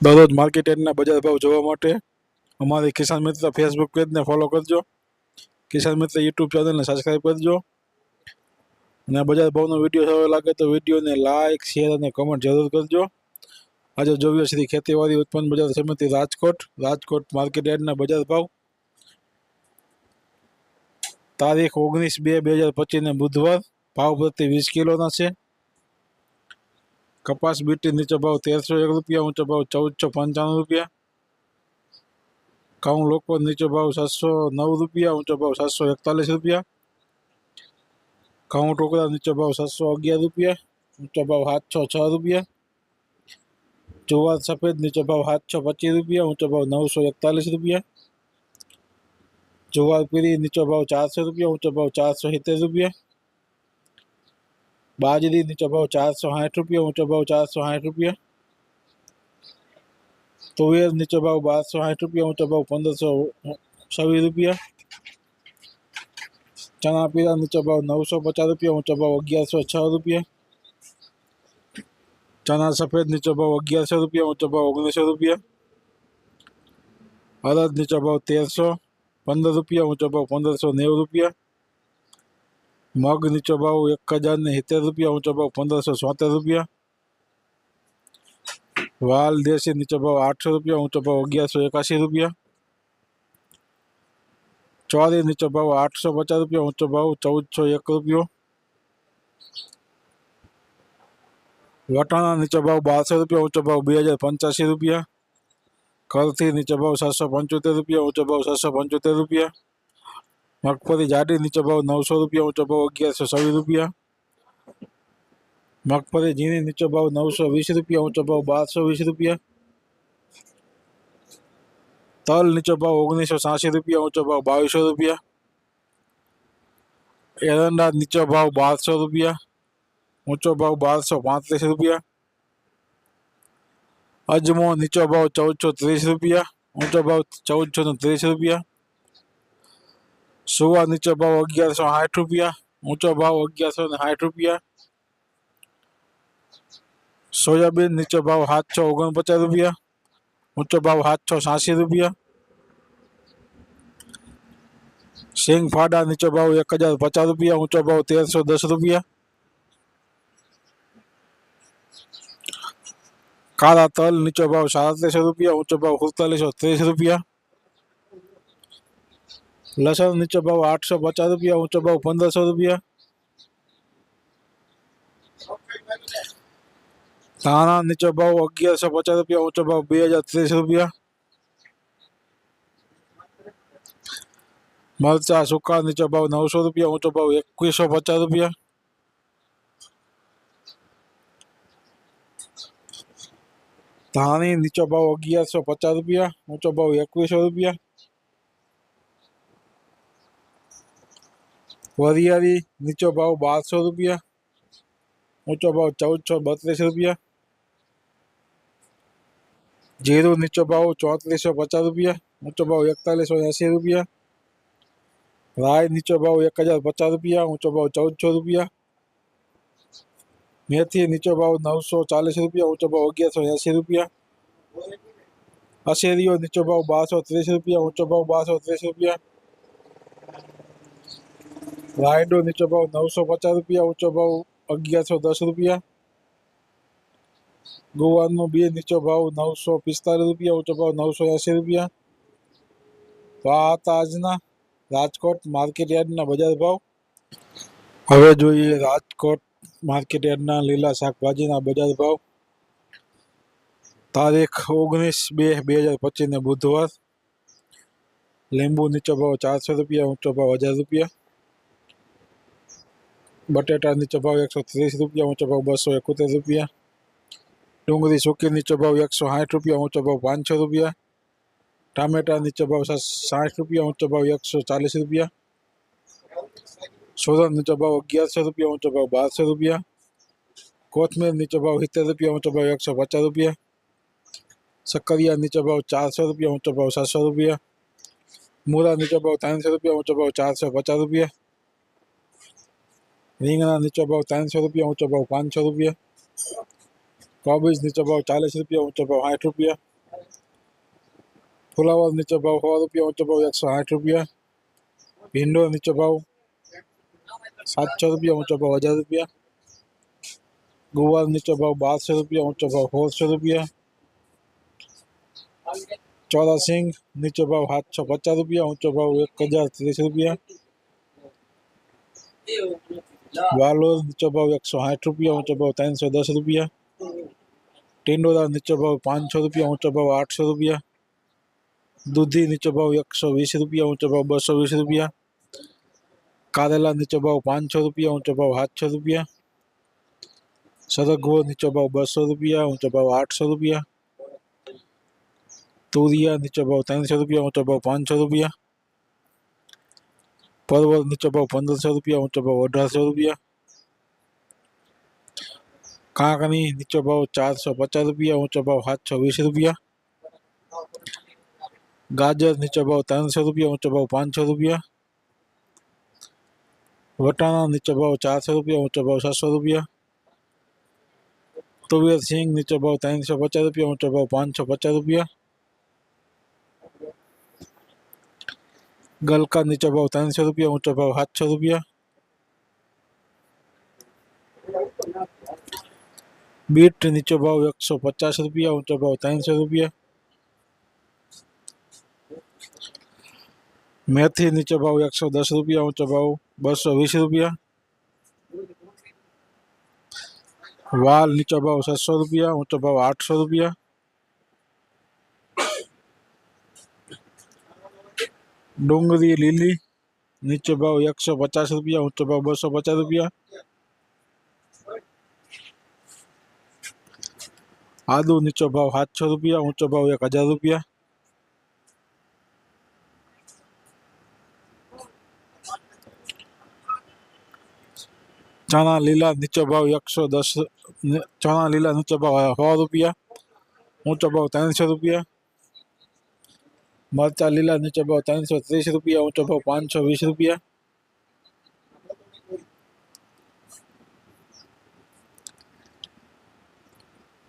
દરરોજ માર્કેટ યાર્ડના બજાર ભાવ જોવા માટે અમારી કિસાન મિત્ર ફેસબુક પેજને ફોલો કરજો. કિસાન મિત્ર યુટ્યુબ ચેનલને સબસ્ક્રાઈબ કરજો. અને બજાર ભાવનો વીડિયો સારો લાગે તો વિડીયોને લાઇક શેર અને કમેન્ટ જરૂર કરજો. આજે જોયો શ્રી ખેતીવાડી ઉત્પન્ન બજાર સમિતિ રાજકોટ. રાજકોટ માર્કેટ યાર્ડના બજાર ભાવ. તારીખ ઓગણીસ બે બે હજાર પચીસને બુધવાર. ભાવ પ્રતિ વીસ કિલોના છે. કપાસ બીટી નીચો ભાવ તેરસો એક રૂપિયા ઊંચો ભાવ ચૌદસો પંચાણું રૂપિયા ઘઉં લોકો નીચો ભાવ સાતસો નવ રૂપિયા ઊંચો ભાવ સાતસો એકતાલીસ રૂપિયા ઘઉં ટોકરા નીચો ભાવ સાતસો અગિયાર રૂપિયા ઊંચો ભાવ સાતસો છ રૂપિયા જુવાર સફેદ નીચો ભાવ સાતસો પચીસ રૂપિયા ઊંચો ભાવ નવસો એકતાલીસ રૂપિયા જુવાર પીળી નીચો ભાવ ચારસો રૂપિયા ઊંચો ભાવ ચારસો સિત્તેર રૂપિયા ॿाजरी थी चबो चार सौ हाठि रुपया ऐं चबो चार सौ हाठि रुपया। तुवेर थी चबो बार सौ हाठि रुपया ऐं चबो पंद्रह सौ छवी रुपया। चना पीला थी चबो नौ सौ पचास रुपया ऐं चबो अग्यार सौ छह रुपया। चना सफ़ेद थी चबो अग्यार सौ रुपया ऐं चबो ओगनीस सौ रुपया। अरद थी चबो तेरह सौ, पंद्रह रुपया ऐं चबो पंद्रह सौ नेव रुपया। મગ નીચો ભાવ એક હજાર ને સિત્તેર રૂપિયા ઊંચો ભાવ પંદરસો સોતેર રૂપિયા વાલ દેશી નીચો ભાવ આઠસો રૂપિયા ઊંચો ભાવ અગિયારસો એકાસી રૂપિયા ચોરી નીચો ભાવ આઠસો પચાસ રૂપિયા ઊંચો ભાવ ચૌદસો એક રૂપિયો વટાણા નીચો ભાવ બારસો રૂપિયા ઊંચો ભાવ બે હજાર પંચ્યાસી રૂપિયા કરથી નીચો ભાવ સાતસો પંચોતેર રૂપિયા ઊંચો ભાવ સાતસો પંચોતેર રૂપિયા મગફળી જાડી નીચો ભાવ નવસો રૂપિયા ઊંચો ભાવ અગિયારસો છવ્વીસ રૂપિયા મગફળી ઝીણી નીચો ભાવ નવસો વીસ રૂપિયા ઊંચો ભાવ બારસો વીસ રૂપિયા તલ નીચો ભાવ ઓગણીસો છ્યાસી રૂપિયા ઊંચો ભાવ બાવીસો રૂપિયા એરંડા નીચો ભાવ બારસો રૂપિયા ઊંચો ભાવ બારસો પાંત્રીસ રૂપિયા અજમો નીચો ભાવ ચૌદસો ત્રીસ રૂપિયા ઊંચો ભાવ ચૌદસો ને ત્રીસ રૂપિયા સુવા નીચો ભાવ અગિયારસો સાઠ રૂપિયા ઊંચો ભાવ અગિયારસો ને સાઠ રૂપિયા સોયાબીન નીચો ભાવ સાતસો ઓગણપચાસ રૂપિયા ઊંચો ભાવ સાતસો છ્યાસી રૂપિયા સિંગ ફાડા નીચો ભાવ એક હજાર પચાસ રૂપિયા ઊંચો ભાવ તેરસો દસ રૂપિયા કાળા તલ નીચો ભાવ સાડત્રીસો રૂપિયા ઊંચો ભાવ સુડતાલીસો ત્રીસ રૂપિયા લસણ, નીચો ભાવ આઠસો પચાસ રૂપિયા, ઊંચો ભાવ પંદરસો રૂપિયા. ધાણા, નીચો ભાવ અગિયારસો પચાસ રૂપિયા, ઊંચો ભાવ બે હજાર ત્રીસ રૂપિયા. મરચા, સુકા, નીચો ભાવ નવસો રૂપિયા, ઊંચો ભાવ એકવીસો પચાસ રૂપિયા. ધાણી, નીચો ભાવ અગિયારસો પચાસ રૂપિયા, ઊંચો ભાવ એકવીસો રૂપિયા. વરિયાળી નીચો ભાવ બારસો રૂપિયા ઊંચો ભાવ ચૌદસો બત્રીસ રૂપિયા જીરું નીચો ભાવ ચોત્રીસો પચાસ રૂપિયા ઊંચો ભાવ એકતાલીસો એંસી રૂપિયા રાય નીચો ભાવ એક હજાર પચાસ રૂપિયા ઊંચો ભાવ ચૌદસો રૂપિયા મેથી નીચો ભાવ નવસો ચાલીસ રૂપિયા ઊંચો ભાવ અગિયારસો એંસી રૂપિયા અશેરીઓ નીચો ભાવ બારસો ત્રીસ રૂપિયા ઊંચો ભાવ બારસો ત્રીસ રૂપિયા રાયડો નીચો ભાવ નવસો પચાસ રૂપિયા ઊંચો ભાવ અગિયારસો દસ રૂપિયા ગુવારનો બે નીચો ભાવ નવસો પિસ્તાલીસ રૂપિયા ઊંચો ભાવ નવસો એંસી રૂપિયા તો આ હતા આજના રાજકોટ માર્કેટ યાર્ડના બજાર ભાવ હવે જોઈએ રાજકોટ માર્કેટ યાર્ડના લીલા શાકભાજીના બજાર ભાવ તારીખ ઓગણીસ બે બે હજાર પચીસને બુધવાર લીંબુ નીચો ભાવ ચારસો રૂપિયા ઊંચો ભાવ હજાર રૂપિયા બટેટા નીચો ભાવ એકસો ત્રીસ રૂપિયા ઊંચો ભાવ બસો એકોતેર રૂપિયા ડુંગળી સૂકી નીચો ભાવ એકસો સાઠ રૂપિયા ઊંચો ભાવ પાંચસો રૂપિયા ટામેટા નીચો ભાવ સાઠ રૂપિયા ઊંચો ભાવ એકસો ચાલીસ રૂપિયા સુરત નીચો ભાવ અગિયારસો રૂપિયા ઊંચો ભાવ બારસો રૂપિયા કોથમીર નીચો ભાવ સિત્તેર રૂપિયા ઊંચો ભાવ એકસો પચાસ રૂપિયા સક્કરિયા નીચો ભાવ ચારસો રૂપિયા ઊંચો ભાવ સાતસો રૂપિયા મૂળા નીચો ભાવ ત્રણસો રૂપિયા ઊંચો ભાવ ચારસો પચાસ રૂપિયા રીંગણા નીચો ભાવ ત્રણસો રૂપિયા ઊંચો ભાવ પાંચસો રૂપિયા કોબીજ નીચો ભાવ ચાલીસ રૂપિયા ઊંચો ભાવ સાઠ રૂપિયા ફુલાવર નીચો ભાવ સો રૂપિયા ઊંચો ભાવ એકસો સાઠ રૂપિયા ભીંડો નીચો ભાવ સાતસો રૂપિયા ઊંચો ભાવ હજાર રૂપિયા ગુવાર નીચો ભાવ બારસો રૂપિયા ઊંચો ભાવ સોળસો રૂપિયા ચોરા સિંગ નીચો ભાવ સાતસો પચાસ રૂપિયા ઊંચો ભાવ એક હજાર ત્રીસ રૂપિયા वालो चबो एक सौ साठ रुपया ऊँचो भाव तीन सौ दस रुपया टेंडो का नीचो भाव पाँच सौ रुपया ऊँचो भाव आठ सौ रुपया दूधी नीचो भाव एक सौ वीस रुपया ऊँचो भाव सौ वीस रुपया कारेला नीचो भाव पाँच सौ रुपया ऊँचो भाव सात सौ रुपया सरगो नीचो भाव सौ रुपया ऊँचो भाव आठ सौ रुपया तूरिया नीचो भाव तीन सौ रुपया ऊँचो भाव पाँच सौ रुपया परवल नीचे भाव पंद्रह सौ रुपया ऊँचा भाव अठारह सौ रुपया कांकनी नीचे भाव चार सौ पचास रुपया ऊँचा भाव सात सौ वीस रुपया गाजर नीचे भाव तीन सौ रुपया ऊँचा भाव पाँच सौ रुपया वटाणा नीचे भाव चार सौ रुपया ऊँचा भाव सात सौ रुपया तुवेर सिंह नीचे भाव तीन सौ पचास रुपया ऊँचा भाव पाँच सौ पचास रुपया રૂપિયા ગલકા નીચો ભાવ ત્રણસો રૂપિયા ઊંચો ભાવ સાતસો રૂપિયા બીટ નીચો ભાવ એકસો પચાસ રૂપિયા ઊંચો ભાવ ત્રણસો રૂપિયા મેથી નીચો ભાવ એકસો દસ રૂપિયા ઊંચો ભાવ બસો વીસ રૂપિયા વાલ નીચો ભાવ છસો રૂપિયા ઊંચો ભાવ આઠસો રૂપિયા ડુંગળી લીલી નીચો ભાવ એકસો પચાસ રૂપિયા ઊંચો ભાવ બસો પચાસ રૂપિયા આદુ નીચો ભાવ સાતસો રૂપિયા ઊંચો ભાવ એક હજાર રૂપિયા ચણા લીલા નીચો ભાવ એકસો દસ ને- ચણા લીલા નીચો ભાવ સો રૂપિયા ઊંચો ભાવ ત્રણસો રૂપિયા મરચા લીલા નીચો ભાવ ત્રણસો ત્રીસ રૂપિયા ઊંચો ભાવ પાંચસો વીસ રૂપિયા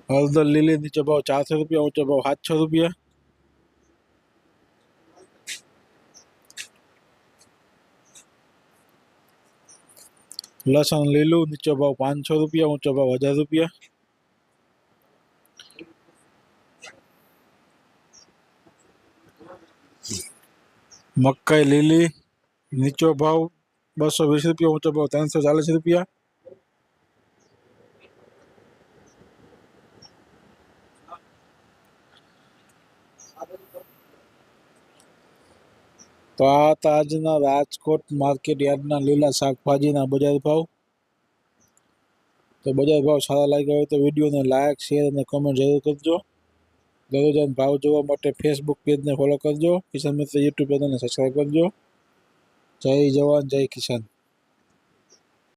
હળદર લીલી નીચો ભાવ ચારસો રૂપિયા ઊંચો ભાવ સાતસો રૂપિયા લસણ લીલું નીચો ભાવ પાંચસો રૂપિયા ઊંચો ભાવ હજાર રૂપિયા મકાઈ લીલી નીચો ભાવ બસો વીસ રૂપિયા ઊંચો ભાવ ત્રણસો ચાલીસ રૂપિયા તો આ હતા આજના રાજકોટ માર્કેટ યાર્ડના લીલા શાકભાજીના બજાર ભાવ તો બજાર ભાવ સારા લાગ્યા હોય તો વિડીયોને લાઇક શેર અને કમેન્ટ જરૂર કરજો દરરોજના ભાવ જોવા માટે ફેસબુક પેજને ફોલો કરજો. કિસાન મિત્ર યુટ્યુબ ચેનલને સબસ્ક્રાઈબ કરજો. જય જવાન, જય કિસાન.